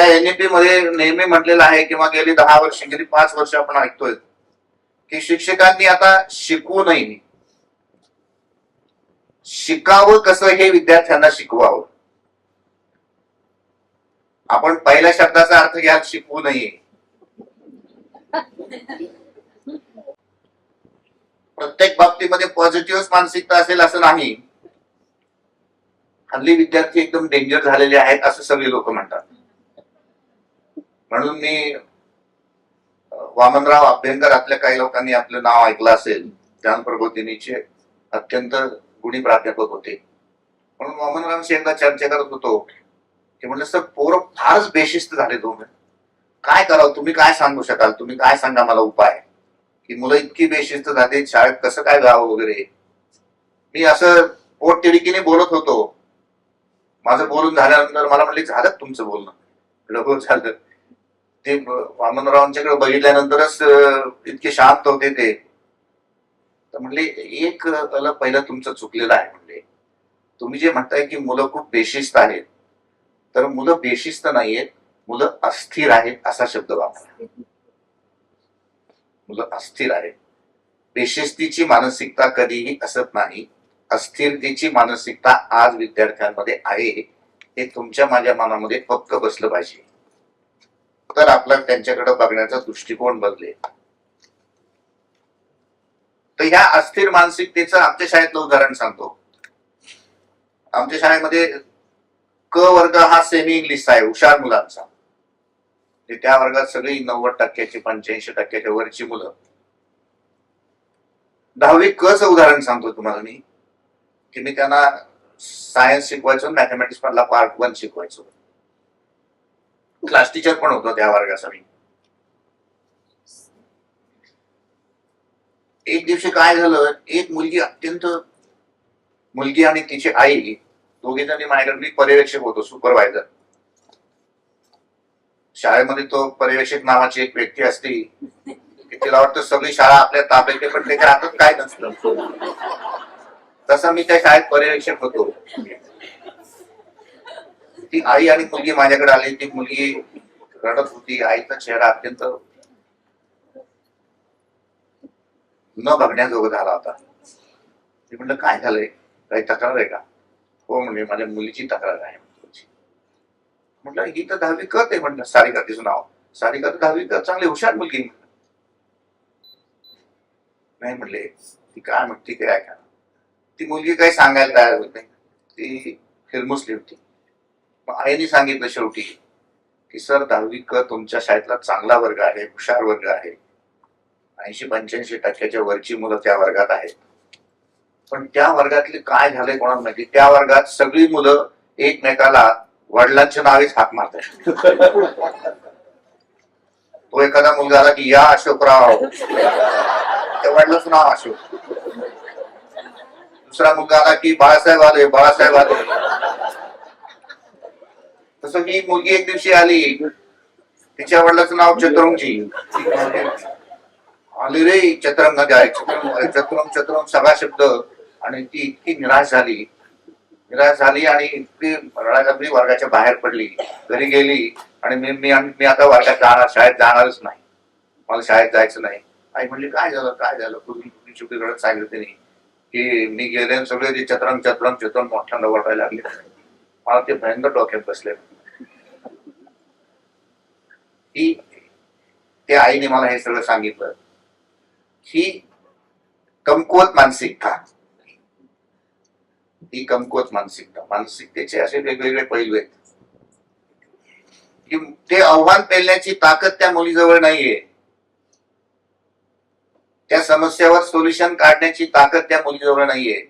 त्या एनईपी मध्ये नेहमी म्हटलेलं आहे किंवा गेली दहा वर्ष गेली पाच वर्ष आपण ऐकतोय की शिक्षकांनी आता शिकवू नये. शिकावं कसं हे विद्यार्थ्यांना शिकवावं. आपण पहिल्या शब्दाचा अर्थ घ्या शिकवू नये. प्रत्येक बाबतीमध्ये पॉझिटिव्ह मानसिकता असेल असं नाही. हल्ली विद्यार्थी एकदम डेंजर झालेले आहेत असं सगळे लोक म्हणतात. म्हणून मी वामनराव अभ्यंकर आपल्या काही लोकांनी आपलं नाव ऐकलं असेल ज्ञान प्रबोधिनीचे अत्यंत गुणी प्राध्यापक होते. म्हणून वामनरावांशी एकदा चर्चा करत होतो की म्हणलं सर पोरं फारच बेशिस्त झाले दोन काय करावं? तुम्ही काय सांगू शकाल? तुम्ही काय सांगा मला उपाय? की मुलं इतकी बेशिस्त झाली शाळेत कसं काय जावं वगैरे? मी असं पोटतिडकीने बोलत होतो. माझं बोलून झाल्यानंतर मला म्हणले झालं तुमचं बोलणं. म्हटलं, हो झालं. ते वामनरावांच्याकडे बघितल्यानंतरच इतके शांत होते ते. तर म्हणले एक त्याला पहिलं तुमचं चुकलेलं आहे म्हणले. तुम्ही जे म्हणताय की मुलं खूप बेशिस्त आहेत तर मुलं बेशिस्त नाहीयेत मुलं अस्थिर आहेत असा शब्द वापर. मुलं अस्थिर आहेत. बेशिस्तीची मानसिकता कधीही असत नाही. अस्थिरतेची मानसिकता आज विद्यार्थ्यांमध्ये आहे. हे तुमच्या माझ्या मनामध्ये पक्क बसलं पाहिजे. तर आपला त्यांच्याकडे बघण्याचा दृष्टिकोन बदले तर ह्या अस्थिर मानसिकतेचं आमच्या शाळेतलं उदाहरण सांगतो. आमच्या शाळेमध्ये क वर्ग हा सेमी इंग्लिशचा आहे हुशार मुलांचा. म्हणजे त्या वर्गात सगळी नव्वद टक्क्याची पंच्याऐंशी टक्क्याच्या वरची मुलं. दहावी क च उदाहरण सांगतो तुम्हाला मी की मी त्यांना सायन्स शिकवायचो मॅथमॅटिक्स मधला पार्ट वन शिकवायचो. क्लास टीचर पण होतो त्या वर्गाचा मी. एक दिवशी काय झालं एक मुलगी अत्यंत मुलगी आणि तिची आई दोघे जणी माझ्याकडे पर्यवेक्षक होतो सुपरवायझर शाळेमध्ये तो पर्यवेक्षक नावाची एक व्यक्ती असते तिला वाटतं सगळी शाळा आपल्या ताब्यात आहे, पण त्याच्या हातात काय नसतं. तसा मी त्या शाळेत पर्यवेक्षक होतो. ती आई आणि मुलगी माझ्याकडे आली ती मुलगी रडत होती. आईचा चेहरा अत्यंत न बघण्याजोगं झाला होता. ते म्हटलं काय झालंय? काही तक्रार आहे का? हो म्हणजे माझ्या मुलीची तक्रार आहे. म्हटलं ही तर दहावी कत आहे म्हटलं सारिका तिचं नाव. सारिका तर दहावी कत चांगली हुशार मुलगी नाही म्हणले ती काय म्हणते काय का ती मुलगी काही सांगायला तयार होत नाही. ती फिरमुसली होती. आईने सांगितलं शेवटी की सर दहावी क तुमच्या शाळेतला चांगला वर्ग आहे हुशार वर्ग आहे. ऐंशी पंच्याऐंशी टक्क्याच्या वरची मुलं त्या वर्गात आहेत. पण त्या वर्गातले काय झाले कोणाला माहिती? त्या वर्गात सगळी मुलं एकमेकाला वडिलांच्या नावेच हात मारतात. तो एखादा मुलगा आला की या अशोकराव. त्या वडिलाचं नाव अशोक. दुसरा मुलगा आला की बाळासाहेब आले बाळासाहेब आले तसं की मुलगी एक दिवशी आली. तिच्या वडिलाचं नाव चतुरंगजी. आली रे चतुरंग आहे चतुरंग चतुरंग सगळा शब्द. आणि ती इतकी निराश झाली. निराश झाली आणि इतकी रडागडी वर्गाच्या बाहेर पडली. घरी गेली आणि मी मी मी आता वर्गात जाणार शाळेत जाणारच नाही. मला शाळेत जायचं नाही. आई म्हणली काय झालं काय झालं? पूर्वी पूर्वी सांगितलं तिने की मी गेले सगळे ते चतुरंग चतुरंग चतुरंग मोठ्यांदा वाटायला लागले. मला ते भयंकर डोक्यात बसले. ही त्या आईने मला हे सगळं सांगितलं ही कमकुवत मानसिकता. ही कमकुवत मानसिकता. मानसिकतेचे असे वेगवेगळे पैलू आहेत. ते आव्हान पेलण्याची ताकद त्या मुलीजवळ नाहीये. त्या समस्यावर सोल्युशन काढण्याची ताकद त्या मुलीजवळ नाहीये.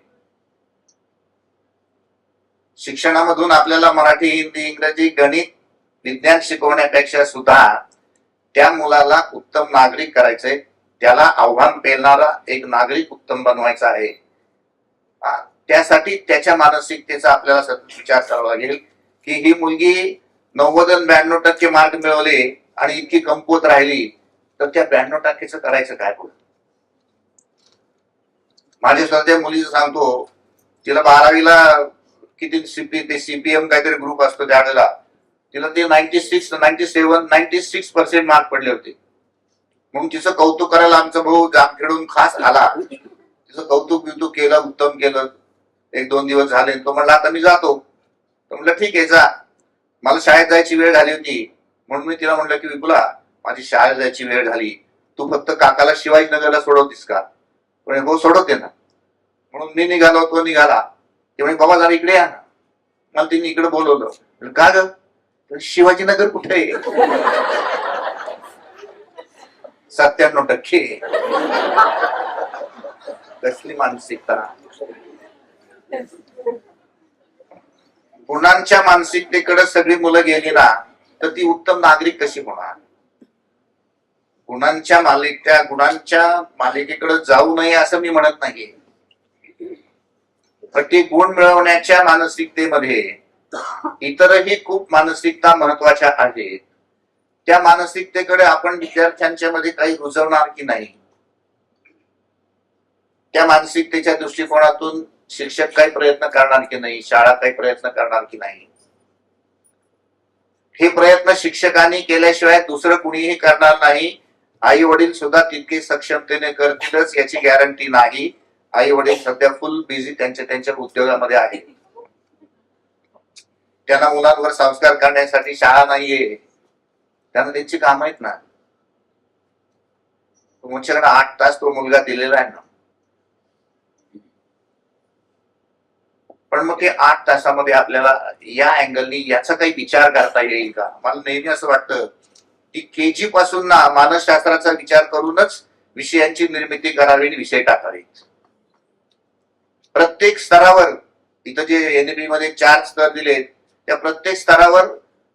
शिक्षणामधून आपल्याला मराठी हिंदी इंग्रजी गणित विज्ञान शिकवण्यापेक्षा सुद्धा त्या मुलाला उत्तम नागरिक करायचंय. त्याला आव्हान पेलणारा एक नागरिक उत्तम बनवायचा आहे. त्यासाठी त्याच्या मानसिकतेचा आपल्याला सतत विचार करावा लागेल की ही मुलगी नव्वद ब्याण्णव टक्के मार्क मिळवले आणि इतकी कमकुवत राहिली तर त्या ब्याण्णव टक्केचं करायचं काय पुढे? माझ्या स्वतः मुलीचं सांगतो तिला बारावीला किती सीपी ते सीपीएम काहीतरी ग्रुप असतो त्यावेळेला. तिला ते ninety six ninety seven ninety six percent mark पडले होते. म्हणून तिचं कौतुक करायला आमचा भाऊ जामखेडून खास आला. तिचं कौतुक बिवतुक केलं उत्तम केलं. एक दोन दिवस झाले. तो म्हणला आता मी जातो. तर म्हणलं ठीक आहे जा. मला शाळेत जायची वेळ झाली होती. म्हणून मी तिला म्हणलं की विपुला माझी शाळेत जायची वेळ झाली. तू फक्त काकाला शिवाजीनगरला सोडवतीस का? पण हो सोडवते ना. म्हणून मी निघालो तो निघाला. ते म्हणे बाबा जरा इकडे या ना. मला तिने इकडे बोलवलं. का ग? शिवाजीनगर कुठे? आहे सत्त्याण्णव टक्के. कसली मानसिकता? गुणांच्या मानसिकतेकडे सगळी मुलं गेली ना तर ती उत्तम नागरिक कशी होणार? गुणांच्या मालिक गुणांच्या मालिकेकडे जाऊ नये असं मी म्हणत नाही पण ते गुण मिळवण्याच्या मानसिकतेमध्ये इतरही खूप मानसिकता महत्त्वाच्या आहेत. त्या मानसिकतेकडे आपण विद्यार्थ्यांच्या मध्ये काही रुजवणार की नाही? त्या मानसिकतेच्या दृष्टिकोनातून शिक्षक काही प्रयत्न करणार की नाही? शाळा काही प्रयत्न करणार की नाही? हे प्रयत्न शिक्षकांनी केल्याशिवाय दुसरं कुणीही करणार नाही. आई वडील सुद्धा तितके सक्षमतेने करतीलच याची गॅरंटी नाही. आई वडील सध्या फुल बिझी त्यांच्या त्यांच्या उद्योगामध्ये आहेत. त्यांना मुलांवर संस्कार करण्यासाठी शाळा नाहीये. त्यांना त्यांची काम आहेत ना. तुमच्याकडे आठ तास तो मुलगा दिलेला आहे ना. पण मग ते आठ तासामध्ये आपल्याला या अँगलनी याचा काही विचार करता येईल का? मला नेहमी असं वाटतं की के जी पासून ना मानसशास्त्राचा विचार करूनच विषयांची निर्मिती करावी आणि विषय टाकावेत प्रत्येक स्तरावर इथं जे एनबी मध्ये चार स्तर दिलेत त्या प्रत्येक स्तरावर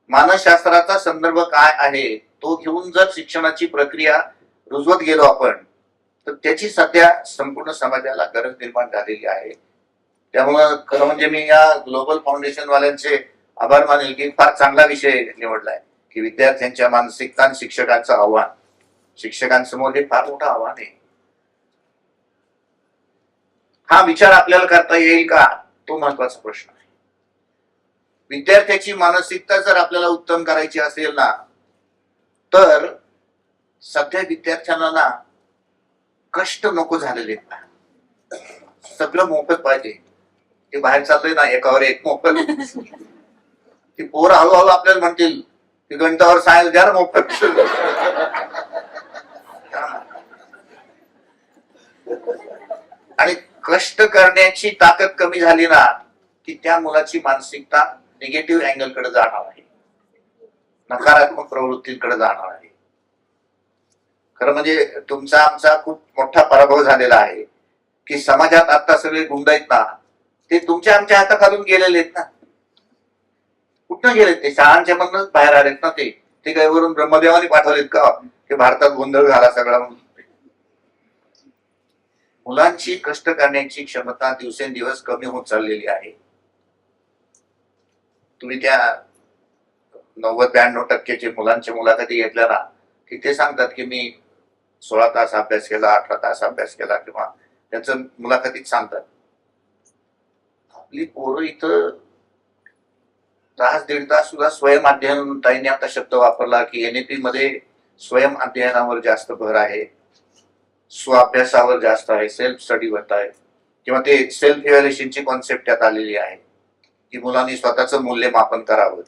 मानसशास्त्राचा संदर्भ काय आहे तो घेऊन जर शिक्षणाची प्रक्रिया रुजवत गेलो आपण तर त्याची सध्या संपूर्ण समाजाला गरज निर्माण झालेली आहे. त्यामुळं खरं म्हणजे मी या ग्लोबल फाउंडेशन वाल्यांचे आभार मानेल की फार चांगला विषय निवडलाय की विद्यार्थ्यांच्या मानसिकता आणि शिक्षकांचं आव्हान शिक्षकांसमोर हे फार मोठं आव्हान आहे. हा विचार आपल्याला करता येईल का तो महत्त्वाचा प्रश्न. विद्यार्थ्याची मानसिकता जर आपल्याला उत्तम करायची असेल ना तर सध्या विद्यार्थ्यांना ना कष्ट नको झालेले सगळं मोफत पाहिजे. ते बाहेर चाललंय ना एकावर एक मोफत. ती पोर हळूहळू आपल्याला म्हणतील की गणितावर सायन्स द्या मोफत. आणि कष्ट करण्याची ताकद कमी झाली ना की त्या मुलाची मानसिकता निगेटिव्ह अँगलकडे जाणार आहे. नकारात्मक प्रवृत्तींकडे जाणार आहे. खरं म्हणजे तुमचा आमचा खूप मोठा पराभव झालेला आहे की समाजात आता सगळे गुंड आहेत ना ते तुमच्या आमच्या हाताखालून गेलेले आहेत ना. कुठं गेलेत ते? शाळांच्या मधनच बाहेर आलेत ना ते. ते काही वरून ब्रह्मदेवाने पाठवलेत का? की भारतात गोंधळ झाला सगळा म्हणून. मुलांची कष्ट करण्याची क्षमता दिवसेंदिवस कमी होत चाललेली आहे. तुम्ही त्या नव्वद ब्याण्णव टक्केचे मुलांच्या मुलाखती घेतल्या ना की ते सांगतात की मी सोळा तास अभ्यास केला अठरा तास अभ्यास केला किंवा त्यांचं मुलाखतीत सांगतात. आपली पोरं इथं तास दीड तास सुद्धा स्वयं अध्ययन ताईने आता शब्द वापरला की एनएपी मध्ये स्वयं अध्ययनावर जास्त भर आहे स्वाभ्यासावर जास्त आहे सेल्फ स्टडी होत आहे किंवा ते सेल्फ इव्हॅल्युएशनची कॉन्सेप्ट त्यात आलेली आहे. की मुलांनी स्वतःचं मूल्यमापन करावं.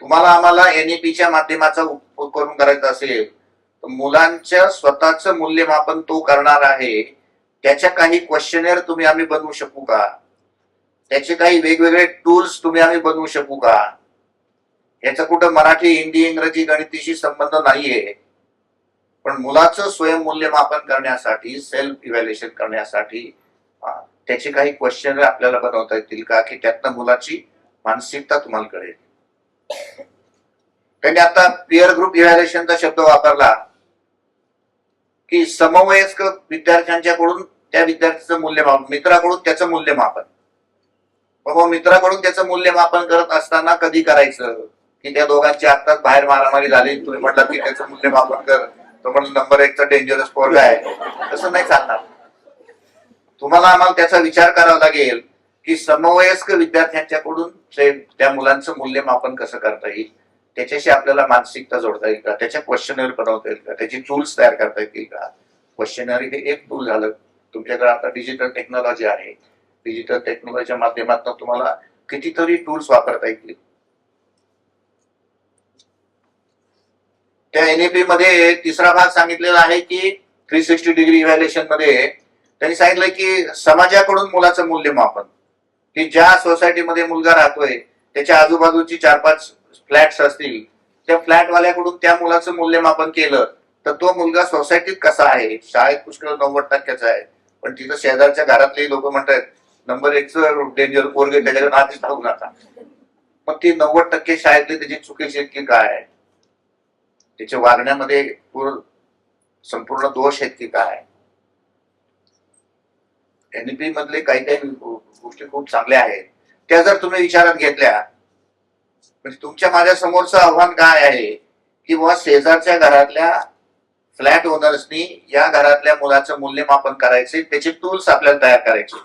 तुम्हाला आम्हाला एनईपीच्या माध्यमाचा उपयोग करून करायचा असेल तर मुलांच्या स्वतःचं मूल्यमापन तो करणार आहे. त्याच्या काही क्वेश्चनेर तुम्ही आम्ही बनवू शकू का? त्याचे काही वेगवेगळे टूल्स तुम्ही आम्ही बनवू शकू का? याचा कुठं मराठी हिंदी इंग्रजी गणितीशी संबंध नाहीये. पण मुलाचं स्वयं मूल्यमापन करण्यासाठी सेल्फ इव्हॅल्युएशन करण्यासाठी त्याचे काही क्वेश्चन आपल्याला बनवता येतील का? की त्यातनं मुलाची मानसिकता तुम्हाला कळेल. त्यांनी आता पिअर ग्रुप इव्हॅल्युएशनचा शब्द वापरला. की समवयस्क विद्यार्थ्यांच्याकडून त्या विद्यार्थ्याचं मूल्यमापन मित्राकडून त्याचं मूल्यमापन. मग मित्राकडून त्याचं मूल्यमापन करत असताना कधी करायचं? की त्या दोघांची आत्ताच बाहेर मारामारी झाली तुम्ही म्हटलं की त्याचं मूल्यमापन कर. तो म्हणून नंबर एकचा डेंजरस पोरगा आहे. तसं नाही चालणार. तुम्हाला आम्हाला त्याचा विचार करावा लागेल की समवयस्क विद्यार्थ्यांच्याकडून त्या मुलांचं मूल्यमापन कसं करता येईल? त्याच्याशी आपल्याला मानसिकता जोडता येईल का? त्याच्या क्वेश्चनरी बनवता येईल का? त्याची टूल्स तयार करता येतील का? क्वेश्चनरी हे एक टूल झालं. तुमच्याकडे आता डिजिटल टेक्नॉलॉजी आहे. डिजिटल टेक्नॉलॉजीच्या माध्यमातून तुम्हाला कितीतरी टूल्स वापरता येतील. त्या एनएपी मध्ये तिसरा भाग सांगितलेला आहे की थ्री सिक्स्टी डिग्री इव्हॅल्युएशनमध्ये त्यांनी सांगितलं की समाजाकडून मुलाचं मूल्यमापन. की ज्या सोसायटीमध्ये मुलगा राहतोय त्याच्या आजूबाजूची चार पाच फ्लॅट्स असतील त्या फ्लॅट वाल्याकडून त्या मुलाचं मूल्यमापन केलं तर तो मुलगा सोसायटीत कसा आहे? शाळेत पुष्कळ नव्वद टक्क्याचा आहे. पण तिथं शेजारच्या घरातले लोक म्हणतात नंबर एकच डेंजर पोरगे त्याच्याकडे आधीच धावू नका मग ती नव्वद टक्के शाळेतली त्याची चुकीची इतकी काय आहे? त्याच्या वागण्यामध्ये पूर्ण संपूर्ण दोष आहेत की काय? एनपी मधले काही काही गोष्टी खूप चांगल्या आहेत. त्या जर तुम्ही विचारात घेतल्या म्हणजे तुमच्या माझ्या समोरचं आव्हान काय आहे? की बुवा शेजारच्या घरातल्या फ्लॅट ओनर्सनी या घरातल्या मुलाचं मूल्यमापन करायचे त्याचे टूल्स आपल्याला तयार करायचे.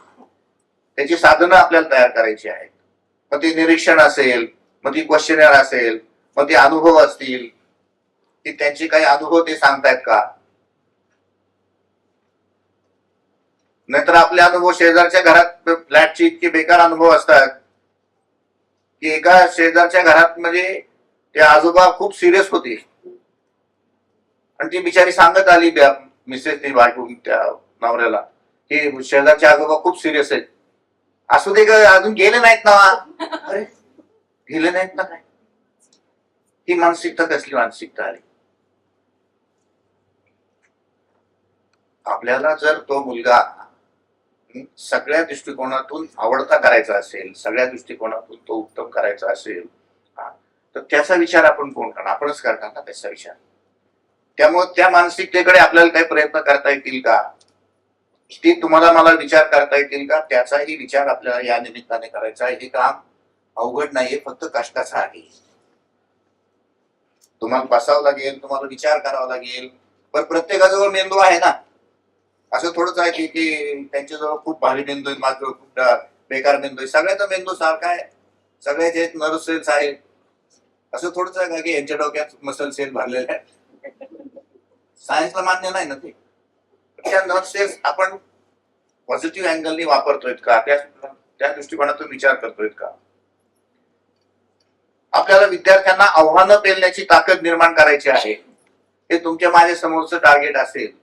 त्याची साधनं आपल्याला तयार करायची आहेत. मग ते निरीक्षण असेल मग ती क्वेश्चनर असेल मग ते अनुभव असतील. की त्यांचे काही अनुभव ते सांगतायत का? नाहीतर आपले अनुभव शेजारच्या घरात फ्लॅटचे इतके बेकार अनुभव असतात. की एका शेजारच्या घरात म्हणजे ते आजोबा खूप सिरियस होते. आणि ती बिचारी सांगत आली त्या मिसेस ती बायको त्या नवऱ्याला की शेजारचे आजोबा खूप सिरियस आहेत. असू दे ग अजून गेले नाहीत ना. अरे गेले नाहीत ना काय? ही मानसिकता कसली मानसिकता आली आपल्याला जर तो मुलगा सगळ्या दृष्टिकोनातून आवडता करायचा असेल सगळ्या दृष्टिकोनातून तो उत्तम करायचा असेल हा, तर त्याचा विचार आपण कोण करणार? आपणच करणार ना त्याचा विचार. त्यामुळे त्या मानसिकतेकडे आपल्याला काही प्रयत्न करता येतील का? ते तुम्हाला मला विचार करता येतील का? त्याचाही विचार आपल्याला या निमित्ताने करायचा आहे. हे काम अवघड नाहीये फक्त कष्टाचं आहे. तुम्हाला बसावं लागेल तुम्हाला विचार करावा लागेल. पण प्रत्येकाजवळ मेंदू आहे ना. असं थोडंच आहे की की त्यांच्याजवळ खूप भारी मेंदू आहे माझं खूप बेकार मेंदू आहे. सगळ्याचा मेंदू सारखा आहे. सगळ्याचे नर्व सेल्स आहेत. असं थोडंच आहे का की यांच्या डोक्यात मसल सेल भरलेले आहेत? सायन्सला मान्य नाही ना ते. त्या नर्व सेल्स आपण पॉझिटिव्ह अँगलनी वापरतोय का? त्या त्या दृष्टिकोनातून विचार करतोय का? आपल्याला विद्यार्थ्यांना आव्हानं पेलण्याची ताकद निर्माण करायची आहे. हे तुमच्या माझ्या समोरचं टार्गेट असेल.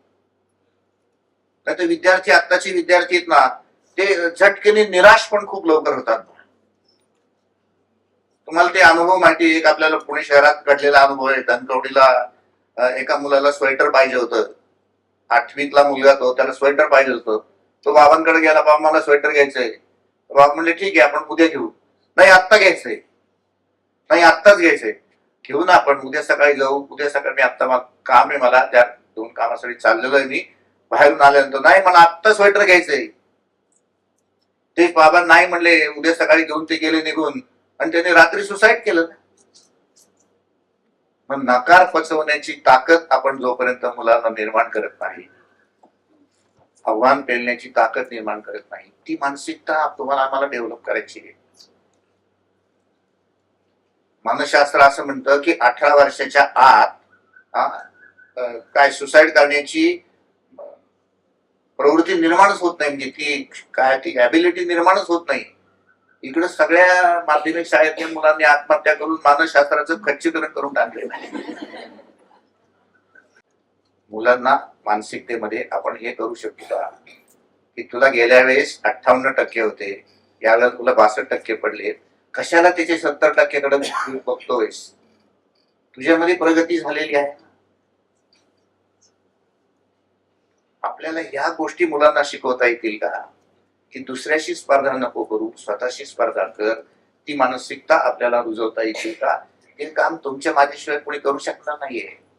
नाही तर विद्यार्थी आत्ताचे विद्यार्थी आहेत ना ते झटकेने निराश पण खूप लवकर होतात. तुम्हाला ते अनुभव माहिती एक आपल्याला पुणे शहरात घडलेला अनुभव आहे. धनकवडीला एका मुलाला स्वेटर पाहिजे होतं. आठवीतला मुलगा तो त्याला स्वेटर पाहिजे होतं. तो बाबांकडे गेला बाबा मला स्वेटर घ्यायचंय. बाबा म्हणले ठीक आहे आपण उद्या घेऊ. नाही आत्ता घ्यायचंय. नाही आत्ताच घ्यायचंय. घेऊ ना आपण उद्या सकाळी जाऊ. उद्या सकाळी मी आत्ता काम आहे मला त्या दोन कामासाठी चाललेलो आहे मी. बाहेरून आल्यानंतर नाही मला आत्ता स्वेटर घ्यायचंय. ते बाबा नाही म्हणले उद्या सकाळी घेऊन ते गेले निघून. आणि त्याने रात्री सुसाईड केलं मग नकार पचवण्याची ताकद आपण जोपर्यंत मुलांना निर्माण करत नाही आव्हान पेलण्याची ताकद निर्माण करत नाही ती मानसिकता तुम्हाला आम्हाला डेव्हलप करायची आहे. मानसशास्त्र असं म्हणतं की अठरा वर्षाच्या आत काय सुसाईड करण्याची प्रवृत्ती निर्माणच होत नाही म्हणजे ती काय ती ॲबिलिटी निर्माणच होत नाही. इकडे सगळ्या माध्यमिक शाळेतल्या मुलांनी आत्महत्या करून मानसशास्त्राचं खच्चीकरण करून टाकलेलं आहे. मुलांना मानसिकतेमध्ये आपण हे करू शकतो का? की तुला गेल्या वेळेस अठ्ठावन्न टक्के होते यावेळेला तुला बासष्ट टक्के पडले कशाला त्याचे सत्तर टक्केकडे तू बघतोयस? तुझ्यामध्ये प्रगती झालेली आहे. आपल्याला ह्या गोष्टी मुलांना शिकवता येतील का? की दुसऱ्याशी स्पर्धा नको करू स्वतःशी स्पर्धा कर ती मानसिकता आपल्याला रुजवता येतील का? हे काम तुमच्या माझ्याशिवाय कोणी करू शकणार नाहीये.